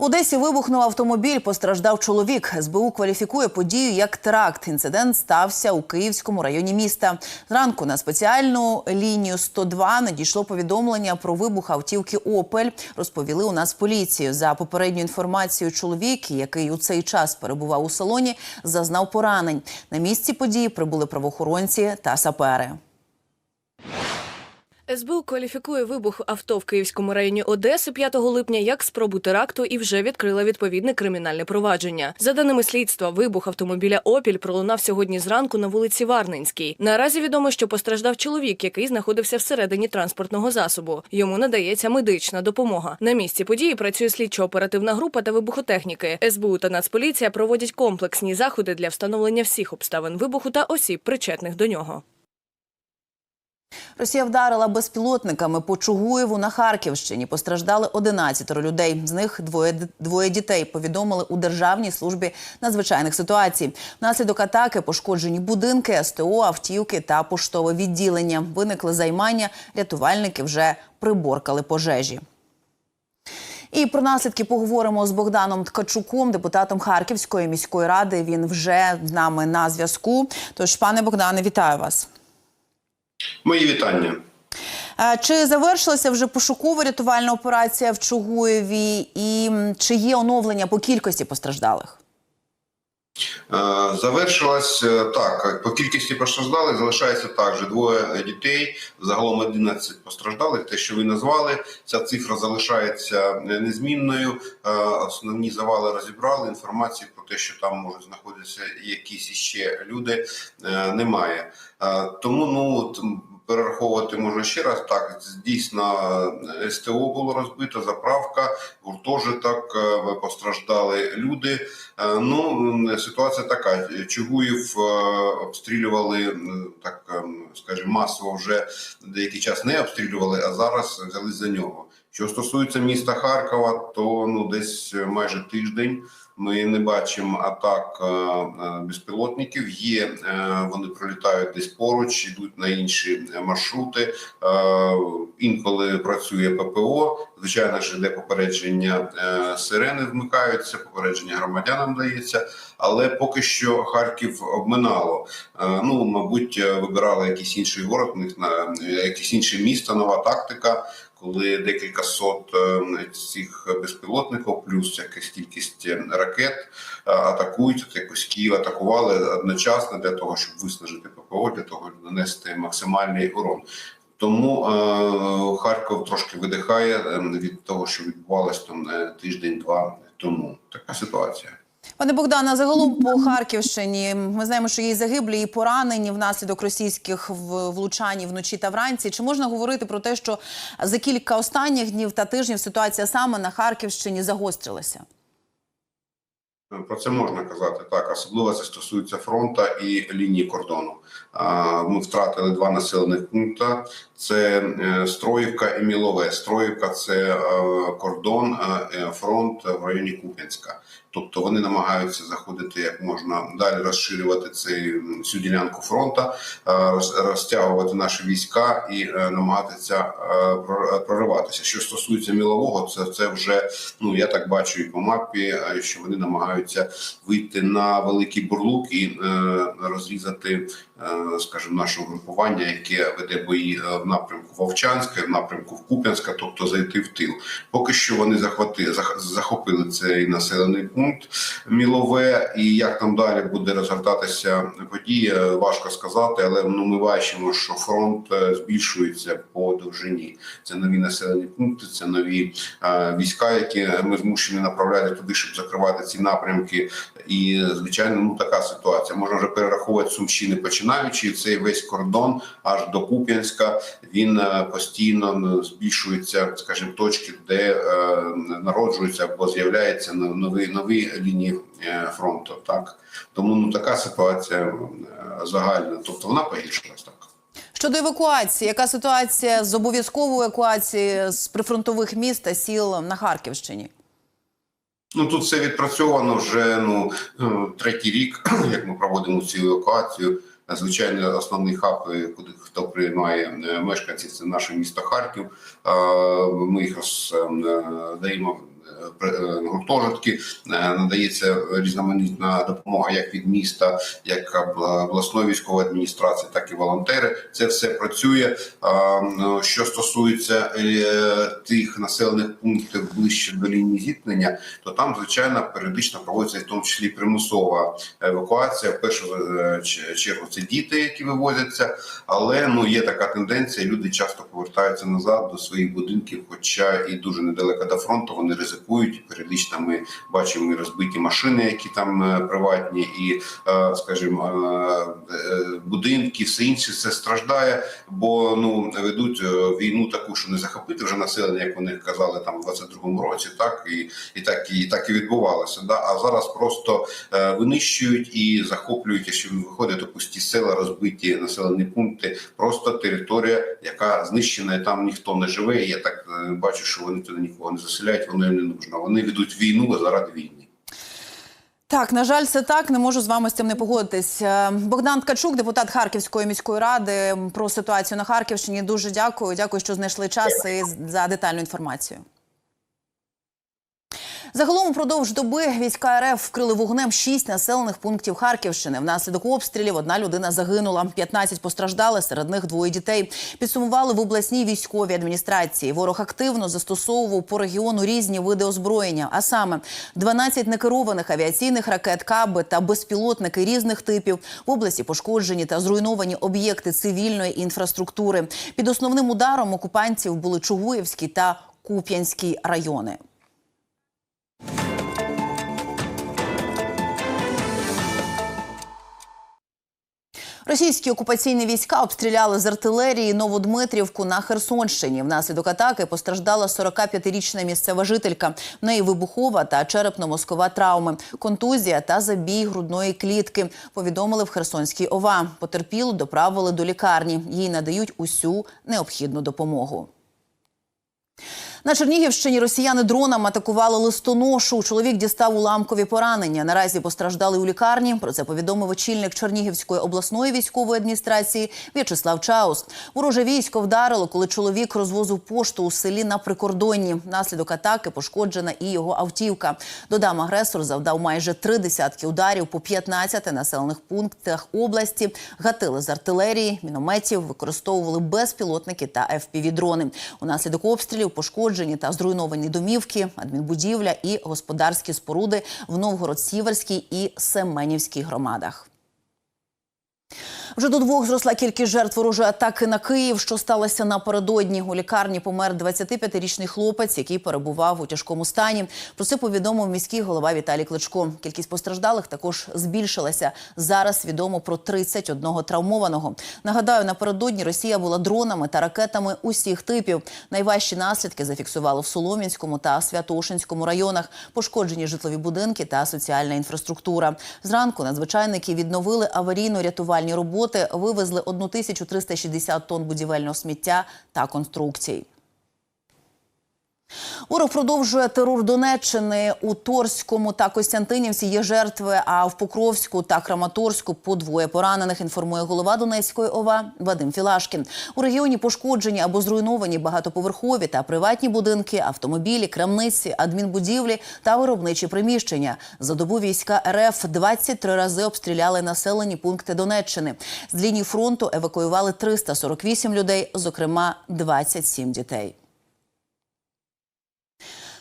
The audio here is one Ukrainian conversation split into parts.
Одесі вибухнув автомобіль. Постраждав чоловік. СБУ кваліфікує подію як теракт. Інцидент стався у Київському районі міста. Зранку на спеціальну лінію 102 надійшло повідомлення про вибух автівки Опель. Розповіли у нас поліцію. За попередньою інформацією, чоловік, який у цей час перебував у салоні, зазнав поранень. На місці події прибули правоохоронці та сапери. СБУ кваліфікує вибух авто в Київському районі Одеси 5 липня як спробу теракту і вже відкрила відповідне кримінальне провадження. За даними слідства, вибух автомобіля Опіль пролунав сьогодні зранку на вулиці Варненській. Наразі відомо, що постраждав чоловік, який знаходився всередині транспортного засобу. Йому надається медична допомога. На місці події працює слідчо-оперативна група та вибухотехніки. СБУ та Нацполіція проводять комплексні заходи для встановлення всіх обставин вибуху та осіб, причетних до нього. Росія вдарила безпілотниками по Чугуєву на Харківщині. Постраждали 11 людей. З них двоє двоє дітей. Повідомили у Державній службі надзвичайних ситуацій. Внаслідок атаки пошкоджені будинки, СТО, автівки та поштове відділення. Виникли займання. Рятувальники вже приборкали пожежі. І про наслідки поговоримо з Богданом Ткачуком, депутатом Харківської міської ради. Він вже з нами на зв'язку. Тож, пане Богдане, вітаю вас. Мої вітання. Чи завершилася вже пошукова рятувальна операція в Чугуєві, і чи є оновлення по кількості постраждалих? Завершилась е, так. По кількості постраждалих залишається також двоє дітей. Загалом 11 постраждалих. Те, що ви назвали, ця цифра залишається е, незмінною. Е, Основні завали розібрали. Інформації те, що там можуть знаходитися якісь іще люди, е, немає. Е, Тому ну перераховувати можна ще раз. Так дійсно е, СТО було розбито, заправка, гуртожиток, постраждали люди. Ну, ситуація така. Чугуїв обстрілювали так, ем, скажімо, масово вже деякий час не обстрілювали, а зараз взяли за нього. Що стосується міста Харкова, то ну десь майже тиждень ми не бачимо атак е, е, безпілотників. Є е, вони пролітають десь поруч, йдуть на інші маршрути. Е, Інколи працює ППО. Звичайно ж, йде попередження е, сирени, вмикаються, попередження громадянам дається. Але поки що Харків обминало. Е, Ну, мабуть, е, вибирали якийсь інший город, них на е, якесь інше місто, нова тактика. Коли декілька сот е, цих безпілотників, плюс якась кількість е, ракет е, атакують, от якось Київ атакували одночасно для того, щоб виснажити ППО, для того, щоб нанести максимальний урон. Тому е, Харків трошки видихає е, від того, що відбувалось там е, тиждень-два тому. Така ситуація. Пане Богдане, загалом по Харківщині ми знаємо, що є загиблі і поранені внаслідок російських влучань вночі та вранці. Чи можна говорити про те, що за кілька останніх днів та тижнів ситуація саме на Харківщині загострилася? Про це можна казати так. Особливо це стосується фронту і лінії кордону. Ми втратили два населених пункти: це е, Строївка і Мілове. Строївка це е, кордон, е, фронт в районі Куп'янська. Тобто вони намагаються заходити як можна далі розширювати цей, цю ділянку фронту, е, розтягувати наші війська і намагатися прориватися. Що стосується мілового, це, це вже ну я так бачу і по мапі, що вони намагаються вийти на великий бурлук і розрізати, скажімо, нашого групування, яке веде бої е, в напрямку Вовчанська, в напрямку в Куп'янська, тобто зайти в тил. Поки що вони захватили зах- захопили цей населений пункт Мілове, і як там далі буде розгортатися подія, важко сказати, але ну ми бачимо, що фронт е, збільшується по довжині. Це нові населені пункти, це нові е, війська, які ми змушені направляти туди, щоб закривати ці напрямки. І звичайно, ну така ситуація. Можна вже перераховувати сумщини, починаючи цей весь кордон аж до Куп'янська. Він е, постійно збільшується, скажімо, точки, де е, народжуються або з'являються но- нові нові лінії е, фронту. Так тому ну така ситуація е, загальна, тобто вона погіршилась так. Щодо евакуації, яка ситуація з обов'язковою евакуацією з прифронтових міст та сіл на Харківщині? Ну тут все відпрацьовано вже ну е, третій рік, як ми проводимо цю евакуацію. Звичайно, основний хаб, е, куди хто приймає е, мешканців, це наше місто Харків. Е, Ми їх роздаємо е, гуртожитки, е, надається різноманітна допомога як від міста, як обласної військової адміністрації, так і волонтери. Це все працює. Ну, Що стосується е, тих населених пунктів ближче до лінії зіткнення, то там звичайно періодично проводиться в тому числі примусова евакуація. В першу е, чергу це діти, які вивозяться, але ну є така тенденція. Люди часто повертаються назад до своїх будинків, хоча і дуже недалеко до фронту вони ризикують. І Періодично ми бачимо і розбиті машини, які там е, приватні, і, е, скажімо, е, будинки, все інше це страждає, бо ну ведуть війну таку, що не захопити вже населення, як вони казали там в 22-му році, так і, і так і так і відбувалося. Да? А зараз просто винищують і захоплюють, якщо виходять у пусті села, розбиті населені пункти, просто територія, яка знищена, і там ніхто не живе. Я так бачу, що вони туди нікого не заселяють, воно їм не нужно. Вони ведуть війну заради війни. Так, на жаль, це так. Не можу з вами з цим не погодитись. Е, Богдан Ткачук, депутат Харківської міської ради, про ситуацію на Харківщині. Дуже дякую. Дякую, що знайшли час і за детальну інформацію. Загалом упродовж доби війська РФ вкрили вогнем шість населених пунктів Харківщини. Внаслідок обстрілів одна людина загинула, 15 постраждали, серед них двоє дітей. Підсумували в обласній військовій адміністрації. Ворог активно застосовував по регіону різні види озброєння, а саме 12 некерованих авіаційних ракет, каби та безпілотники різних типів. В області пошкоджені та зруйновані об'єкти цивільної інфраструктури. Під основним ударом окупантів були Чугуївський та Куп'янський райони. Російські окупаційні війська обстріляли з артилерії Новодмитрівку на Херсонщині. Внаслідок атаки постраждала 45-річна місцева жителька. В неї вибухова та черепно-мозкова травми, контузія та забій грудної клітки. Повідомили в Херсонській ОВА. Потерпілу доправили до лікарні. Їй надають усю необхідну допомогу. На Чернігівщині росіяни дроном атакували листоношу. Чоловік дістав уламкові поранення. Наразі постраждали у лікарні. Про це повідомив очільник Чернігівської обласної військової адміністрації В'ячеслав Чаус. Вороже військо вдарило, коли чоловік розвозив пошту у селі на прикордонні. Внаслідок атаки пошкоджена і його автівка. Додам, агресор завдав майже три десятки ударів по 15 населених пунктах області. Гатили з артилерії, мінометів, використовували безпілотники та FPV-дрони. Унаслідок обстрілів пошкоджені та зруйновані домівки, адмінбудівля і господарські споруди в Новгород-Сіверській і Семенівській громадах. Вже до двох зросла кількість жертв ворожої атаки на Київ, що сталося напередодні. У лікарні помер 25-річний хлопець, який перебував у тяжкому стані. Про це повідомив міський голова Віталій Кличко. Кількість постраждалих також збільшилася. Зараз відомо про 31 травмованого. Нагадаю, напередодні Росія була дронами та ракетами усіх типів. Найважчі наслідки зафіксували в Солом'янському та Святошинському районах. Пошкоджені житлові будинки та соціальна інфраструктура. Зранку надзвичайники відновили аварійно-рятувальні роботи, вивезли 1360 тонн будівельного сміття та конструкцій. Ворог продовжує терор Донеччини у Торському та Костянтинівці. Є жертви. А в Покровську та Краматорську по двоє поранених. Інформує голова Донецької ОВА Вадим Філашкін. У регіоні пошкоджені або зруйновані багатоповерхові та приватні будинки, автомобілі, крамниці, адмінбудівлі та виробничі приміщення. За добу війська РФ 23 рази обстріляли населені пункти Донеччини. З лінії фронту евакуювали 348 людей, зокрема 27 дітей.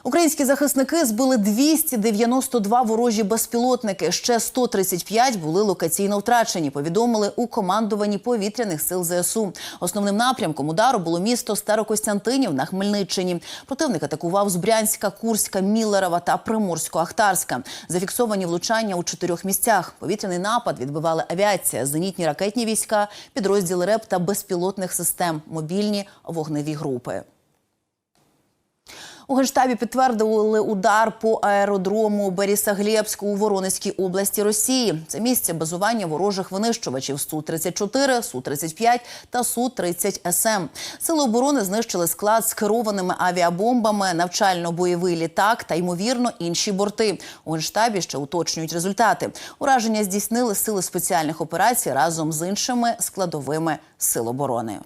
Українські захисники збили 292 ворожі безпілотники. Ще 135 були локаційно втрачені. Повідомили у командуванні повітряних сил ЗСУ. Основним напрямком удару було місто Старокостянтинів на Хмельниччині. Противник атакував з Брянська, Курська, Міллерова та Приморсько-Ахтарська. Зафіксовані влучання у чотирьох місцях. Повітряний напад відбивали авіація, зенітні ракетні війська, підрозділи РЕП та безпілотних систем, мобільні вогневі групи. У Генштабі підтвердили удар по аеродрому Берісаглєбську у Воронезькій області Росії. Це місце базування ворожих винищувачів Су-34, Су-35 та Су-30СМ. Сили оборони знищили склад з керованими авіабомбами, навчально-бойовий літак та ймовірно інші борти. У Генштабі ще уточнюють результати. Ураження здійснили сили спеціальних операцій разом з іншими складовими сил оборони.